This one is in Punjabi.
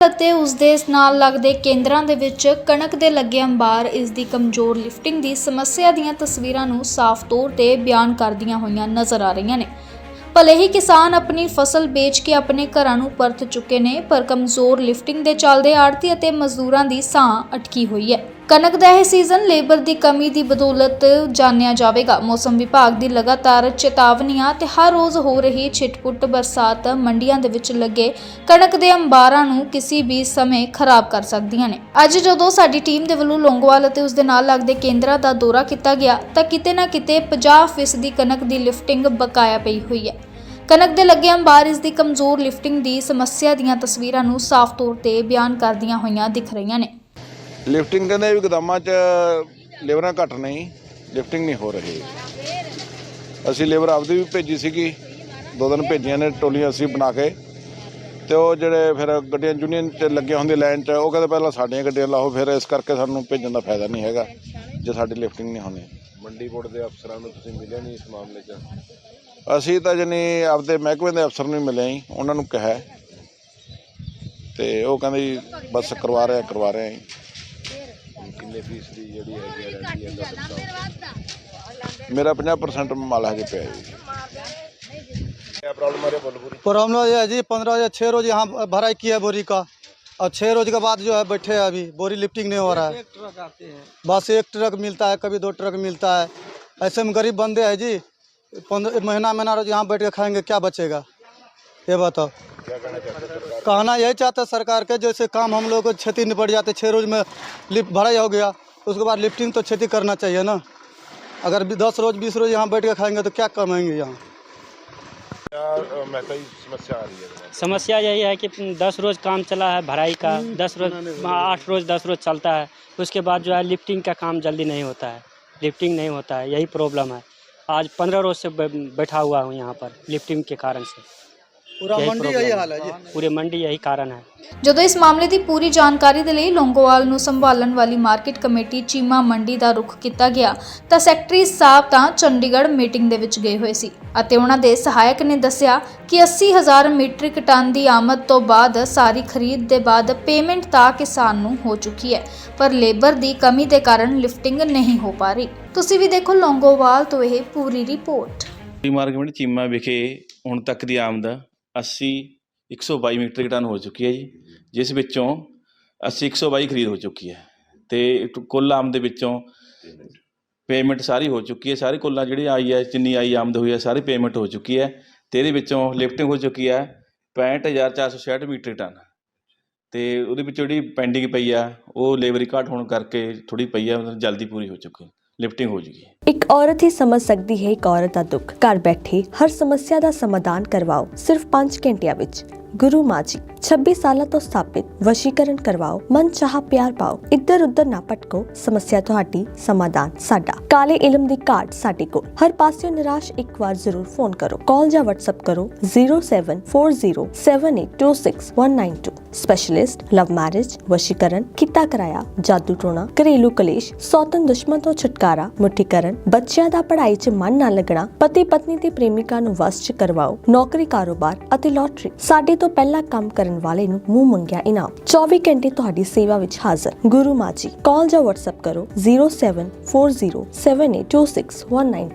ਅਤੇ ਉਸ ਦੇ ਨਾਲ ਲੱਗਦੇ ਕੇਂਦਰਾਂ ਦੇ ਵਿੱਚ ਕਣਕ ਦੇ ਲੱਗੇ ਅੰਬਾਰ ਇਸ ਦੀ ਕਮਜ਼ੋਰ ਲਿਫਟਿੰਗ ਦੀ ਸਮੱਸਿਆ ਦੀਆਂ ਤਸਵੀਰਾਂ ਨੂੰ ਸਾਫ਼ ਤੌਰ ਤੇ ਬਿਆਨ ਕਰਦੀਆਂ ਹੋਈਆਂ ਨਜ਼ਰ ਆ ਰਹੀਆਂ ਨੇ। ਭਲੇ ਹੀ ਕਿਸਾਨ ਆਪਣੀ ਫਸਲ ਵੇਚ ਕੇ ਆਪਣੇ ਘਰਾਂ ਨੂੰ ਪਰਤ ਚੁੱਕੇ ਨੇ, ਪਰ ਕਮਜ਼ੋਰ ਲਿਫਟਿੰਗ ਦੇ ਚੱਲਦੇ ਆੜਤੀ ਅਤੇ ਮਜ਼ਦੂਰਾਂ ਦੀ ਸਾਹ ਅਟਕੀ ਹੋਈ ਹੈ। ਕਣਕ ਦਾ ਇਹ ਸੀਜ਼ਨ ਲੇਬਰ ਦੀ ਕਮੀ ਦੀ ਬਦੌਲਤ ਜਾਣਿਆ ਜਾਵੇਗਾ। ਮੌਸਮ ਵਿਭਾਗ ਦੀ ਲਗਾਤਾਰ ਚੇਤਾਵਨੀਆਂ ਤੇ ਹਰ ਰੋਜ਼ ਹੋ ਰਹੀ ਛਿਟਪੁੱਟ ਬਰਸਾਤ ਮੰਡੀਆਂ ਦੇ ਵਿੱਚ ਲੱਗੇ ਕਣਕ ਦੇ ਅੰਬਾਰਾਂ ਨੂੰ ਕਿਸੇ ਵੀ ਸਮੇਂ ਖਰਾਬ ਕਰ ਸਕਦੀਆਂ ਨੇ। ਅੱਜ ਜਦੋਂ ਸਾਡੀ ਟੀਮ ਦੇ ਵੱਲੋਂ ਲੌਂਗੋਵਾਲ ਅਤੇ ਉਸ ਦੇ ਨਾਲ ਲੱਗਦੇ ਕੇਂਦਰਾਂ ਦਾ ਦੌਰਾ ਕੀਤਾ ਗਿਆ, ਤਾਂ ਕਿਤੇ ਨਾ ਕਿਤੇ 50% ਦੀ ਕਣਕ ਦੀ ਲਿਫਟਿੰਗ ਬਕਾਇਆ ਪਈ ਹੋਈ ਹੈ। ਕਣਕ ਦੇ ਲੱਗੇ ਅੰਬਾਰ ਇਸ ਦੀ ਕਮਜ਼ੋਰ ਲਿਫਟਿੰਗ ਦੀ ਸਮੱਸਿਆ ਦੀਆਂ ਤਸਵੀਰਾਂ ਨੂੰ ਸਾਫ਼ ਤੌਰ ਤੇ ਬਿਆਨ ਕਰਦੀਆਂ ਹੋਈਆਂ ਦਿਖ ਰਹੀਆਂ ਨੇ। ਲਿਫਟਿੰਗ ਕਹਿੰਦੇ ਵੀ ਗੋਦਾਮਾਂ 'ਚ ਲੇਬਰਾਂ ਘੱਟ ਨਹੀਂ ਲਿਫਟਿੰਗ ਨਹੀਂ ਹੋ ਰਹੀ। ਅਸੀਂ ਲੇਬਰ ਆਪਦੀ ਵੀ ਭੇਜੀ ਸੀਗੀ ਦੋ ਦਿਨ ਭੇਜੀਆਂ ਨੇ ਟੋਲੀਆਂ ਅਸੀਂ ਬਣਾ ਕੇ। ਤੇ ਉਹ ਜਿਹੜੇ ਫਿਰ ਗੱਡੀਆਂ ਯੂਨੀਅਨ 'ਚ ਲੱਗੇ ਹੁੰਦੇ ਲਾਈਨ 'ਚ ਉਹ ਕਹਿੰਦੇ ਪਹਿਲਾਂ ਸਾਡੀਆਂ ਗੱਡੀਆਂ ਲਾਓ ਫਿਰ ਇਸ ਕਰਕੇ ਸਾਨੂੰ ਭੇਜਣ ਦਾ ਫਾਇਦਾ ਨਹੀਂ ਹੈਗਾ ਜੇ ਸਾਡੀ ਲਿਫਟਿੰਗ ਨਹੀਂ ਹੋਣੀ ਮੰਡੀ ਬੋਰਡ ਦੇ ਅਫਸਰਾਂ ਨੂੰ ਤੁਸੀਂ ਮਿਲੇ ਨਹੀਂ ਇਸ ਮਾਮਲੇ 'ਚ? ਅਸੀਂ ਤਾਂ ਜਨੀ ਆਪਦੇ ਮਹਿਕਮੇ ਦੇ ਅਫਸਰ ਨੂੰ ਮਿਲੇ ਜੀ ਉਹਨਾਂ ਨੂੰ ਕਿਹਾ ਤੇ ਉਹ ਕਹਿੰਦੇ ਬਸ ਕਰਵਾ ਰਹੇ ਕਰਵਾ ਰਹੇ ਆ ਜੀ ਹੁਣ ਕਿੰਨੇ ਫੀਸ ਦੀ ਜਿਹੜੀ ਹੈਗੀ ਆ ਰਹਿੰਦੀ ਹੈ ਤੁਹਾਡੇ ਕੋਲ ਮੇਰਾ 50% ਮਾਲ ਹਜੇ ਪਿਆ ਜੀ क्या प्रॉब्लम आ रही है बोलपुरी प्रॉब्लम ये है जी पंद्रह या छः रोज यहाँ भराई किया है बोरी का और छः रोज के बाद जो है बैठे हैं अभी बोरी लिफ्टिंग नहीं हो रहा है बस एक ट्रक मिलता है कभी दो ट्रक मिलता है ऐसे में गरीब बंदे हैं जी पंद्रह महीना महीना रोज यहाँ बैठ के खाएंगे क्या बचेगा ये बताओ कहना यही चाहते हैं सरकार के जैसे काम हम लोग को क्षति निपट जाते छः रोज में लिफ्ट भराई हो गया उसके बाद लिफ्टिंग तो क्षति करना चाहिए ना। अगर दस रोज बीस रोज यहाँ बैठ के खाएँगे तो क्या कमाएँगे यहाँ? ही समस्या आ रही है। समस्या यही है कि दस रोज़ काम चला है भराई का दस रोज आठ रोज़ दस रोज़ चलता है उसके बाद जो है लिफ्टिंग का काम जल्दी नहीं होता है लिफ्टिंग नहीं होता है यही प्रॉब्लम है। आज पंद्रह रोज से बैठा हुआ हूँ यहाँ पर लिफ्टिंग के कारण से। पूरा यही मंडी problem यही है। हाल है जी पूरे मंडी यही कारण है ਜਦੋਂ ਇਸ ਮਾਮਲੇ ਦੀ ਪੂਰੀ ਜਾਣਕਾਰੀ ਦੇ ਲਈ ਲੌਂਗੋਵਾਲ ਨੂੰ ਸੰਭਾਲਣ ਵਾਲੀ ਮਾਰਕੀਟ ਕਮੇਟੀ ਚੀਮਾ ਮੰਡੀ ਦਾ ਰੁਖ ਕੀਤਾ ਗਿਆ ਤਾਂ ਸੈਕਟਰੀ ਸਾਹਿਬ ਤਾਂ ਚੰਡੀਗੜ੍ਹ ਮੀਟਿੰਗ ਦੇ ਵਿੱਚ ਗਏ ਹੋਏ ਸੀ ਅਤੇ ਉਹਨਾਂ ਦੇ ਸਹਾਇਕ ਨੇ ਦੱਸਿਆ ਕਿ 80000 ਮੀਟ੍ਰਿਕ ਟਨ ਦੀ ਆਮਦ ਤੋਂ ਬਾਅਦ ਸਾਰੀ ਖਰੀਦ ਦੇ ਬਾਅਦ ਪੇਮੈਂਟ ਤਾਂ ਕਿਸਾਨ ਨੂੰ ਹੋ ਚੁੱਕੀ ਹੈ ਪਰ ਲੇਬਰ ਦੀ ਕਮੀ ਦੇ ਕਾਰਨ ਲਿਫਟਿੰਗ ਨਹੀਂ ਹੋ ਪਾ ਰਹੀ ਤੁਸੀਂ ਵੀ ਦੇਖੋ ਲੌਂਗੋਵਾਲ ਤੋਂ ਇਹ ਪੂਰੀ ਰਿਪੋਰਟ ਟੀ ਮਾਰਕੀਟ ਚੀਮਾ ਵਿਖੇ ਹੁਣ ਤੱਕ ਦੀ ਆਮਦ 80 122 ਮੀਟਰ ਟਨ ਹੋ ਚੁੱਕੀ ਹੈ ਜੀ, ਜਿਸ ਵਿੱਚੋਂ 80 122 ਖਰੀਦ ਹੋ ਚੁੱਕੀ ਹੈ। ਤੇ ਕੁੱਲ ਆਮਦ ਵਿੱਚੋਂ ਪੇਮੈਂਟ ਸਾਰੀ ਹੋ ਚੁੱਕੀ ਹੈ, ਸਾਰੇ ਕੁੱਲਾਂ ਜਿਹੜੀ ਆਈ ਹੈ, ਜਿੰਨੀ ਆਈ ਆਮਦ ਹੋਈ ਹੈ, ਸਾਰੀ ਪੇਮੈਂਟ ਹੋ ਚੁੱਕੀ ਹੈ ਤੇ ਇਹਦੇ ਵਿੱਚੋਂ ਲਿਫਟਿੰਗ ਹੋ ਚੁੱਕੀ ਹੈ 65466 ਮੀਟਰ ਟਨ ਤੇ ਉਹਦੇ ਵਿੱਚ ਜਿਹੜੀ ਪੈਂਡਿੰਗ ਪਈ ਆ, ਉਹ ਲੇਬਰੀ ਘਾਟ ਹੋਣ ਕਰਕੇ ਥੋੜੀ ਪਈ ਆ, ਮਤਲਬ ਜਲਦੀ ਪੂਰੀ ਹੋ ਚੁੱਕੀ ਲਿਫਟਿੰਗ ਹੋ ਜੂਗੀ ਇੱਕ ਔਰਤ ਹੀ ਸਮਝ ਸਕਦੀ ਹੈ ਇੱਕ ਔਰਤ ਦਾ ਦੁੱਖ। ਘਰ ਬੈਠੇ ਹਰ ਸਮੱਸਿਆ ਦਾ ਸਮਾਧਾਨ ਕਰਵਾਓ। ਸਿਰਫ 5 ਘੰਟਿਆਂ ਵਿੱਚ। ਗੁਰੂ ਮਾਜੀ 26 ਸਾਲਾਂ ਤੋਂ ਸਥਾਪਿਤ, ਵਸ਼ੀਕਰਨ ਕਰਵਾਓ। ਮਨ ਚਾਹ ਪਿਆਰ ਪਾਓ। ਇੱਧਰ ਉੱਧਰ ਨਾ ਭਟਕੋ। ਸਮੱਸਿਆ ਤੁਹਾਡੀ ਸਮਾਧਾਨ ਸਾਡਾ। ਕਾਲੇ ਇਲਮ ਦੀ ਘਾਟ ਸਾਡੇ ਕੋਲ। ਹਰ ਪਾਸਿਓਂ ਨਿਰਾਸ਼ ਇੱਕ ਵਾਰ ਜ਼ਰੂਰ ਫੋਨ ਕਰੋ। ਕਾਲ ਜਾਂ WhatsApp ਕਰੋ 07407826192 ਸਪੈਸ਼ਲਿਸਟ ਲਵ ਮੈਰਿਜ ਵਸ਼ੀਕਰਨ, ਕੀਤਾ ਕਰਾਇਆ, ਜਾਦੂ ਟੋਣਾ, ਘਰੇਲੂ ਕਲੇਸ਼ ਸੌਤਨ ਦੁਸ਼ਮਣ ਤੋਂ ਛੁਟਕਾਰਾ ਮੁੱਠੀਕਰਨ ਬੱਚਿਆਂ ਦਾ ਪੜ੍ਹਾਈ 'ਚ ਮਨ ਨਾ ਲੱਗਣਾ ਪਤੀ ਪਤਨੀ ਤੇ ਪ੍ਰੇਮਿਕਾ ਨੂੰ ਵਸ 'ਚ ਕਰਵਾਓ, ਨੌਕਰੀ, ਕਾਰੋਬਾਰ ਅਤੇ ਲੋਟਰੀ। ਸਾਡੇ ਤੋਂ ਪਹਿਲਾਂ ਕੰਮ ਕਰਨ ਵਾਲੇ ਨੂੰ ਮੂੰਹ ਮੰਗਿਆ ਇਨਾਮ। 24 ਘੰਟੇ ਤੁਹਾਡੀ ਸੇਵਾ ਵਿੱਚ ਹਾਜ਼ਰ। ਗੁਰੂ ਮਾਜੀ ਕਾਲ ਜਾਂ WhatsApp ਕਰੋ 07407826192